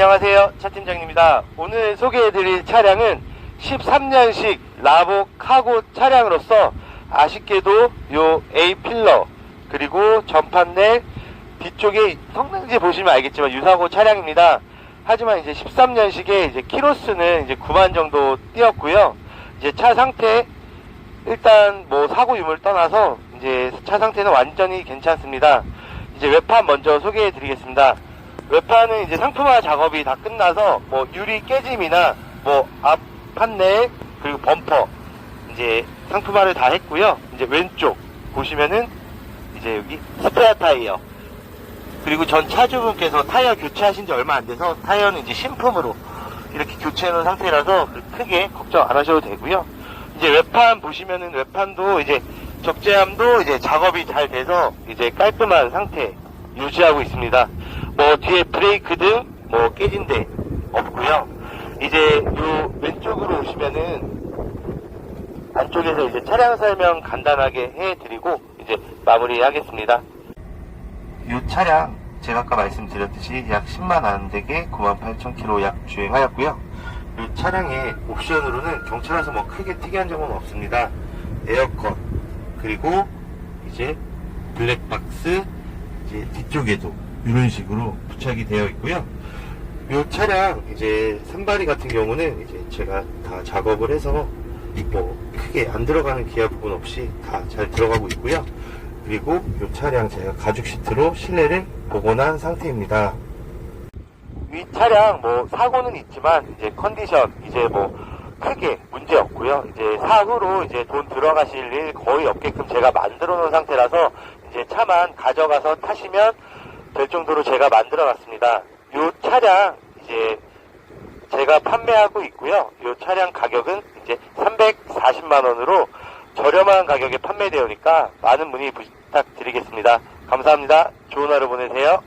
안녕하세요. 차 팀장입니다. 오늘 소개해드릴 차량은 13년식 라보 카고 차량으로서 아쉽게도 요 A 필러 그리고 전판넬 뒤쪽에 성능지 보시면 알겠지만 유사고 차량입니다. 하지만 이제 13년식에 이제 키로수는 이제 9만 정도 뛰었고요. 이제 차 상태 일단 뭐 사고 유무를 떠나서 이제 차 상태는 완전히 괜찮습니다. 이제 외판 먼저 소개해 드리겠습니다. 외판은 이제 상품화 작업이 다 끝나서 뭐 유리 깨짐이나 뭐 앞 판넬 그리고 범퍼 이제 상품화를 다 했고요. 이제 왼쪽 보시면은 이제 여기 스페어 타이어 그리고 전 차주분께서 타이어 교체하신 지 얼마 안 돼서 타이어는 이제 신품으로 이렇게 교체해 놓은 상태라서 크게 걱정 안 하셔도 되고요. 이제 외판 보시면은 외판도 이제 적재함도 이제 작업이 잘 돼서 이제 깔끔한 상태 유지하고 있습니다. 뭐 뒤에 브레이크 등뭐 깨진 데 없고요. 이제 요 왼쪽으로 오시면은 안쪽에서 이제 차량 설명 간단하게 해드리고 이제 마무리하겠습니다. 이 차량 제가 아까 말씀드렸듯이 약 10만 안 되게 9만 8천 킬로 약 주행하였고요. 이 차량의 옵션으로는 경차라서 뭐 크게 특이한 점은 없습니다. 에어컨 그리고 이제 블랙박스 이제 뒤쪽에도 이런 식으로 부착이 되어 있고요. 이 차량 이제 산바리 같은 경우는 이제 제가 다 작업을 해서 뭐 크게 안 들어가는 기아 부분 없이 다 잘 들어가고 있고요. 그리고 이 차량 제가 가죽 시트로 실내를 복원한 상태입니다. 이 차량 뭐 사고는 있지만 이제 컨디션 이제 뭐 크게 문제 없고요. 이제 사후로 이제 돈 들어가실 일 거의 없게끔 제가 만들어 놓은 상태라서 이제 차만 가져가서 타시면 될 정도로 제가 만들어 놨습니다. 이 차량 이제 제가 판매하고 있고요. 이 차량 가격은 이제 340만 원으로 저렴한 가격에 판매되어니까 많은 문의 부탁드리겠습니다. 감사합니다. 좋은 하루 보내세요.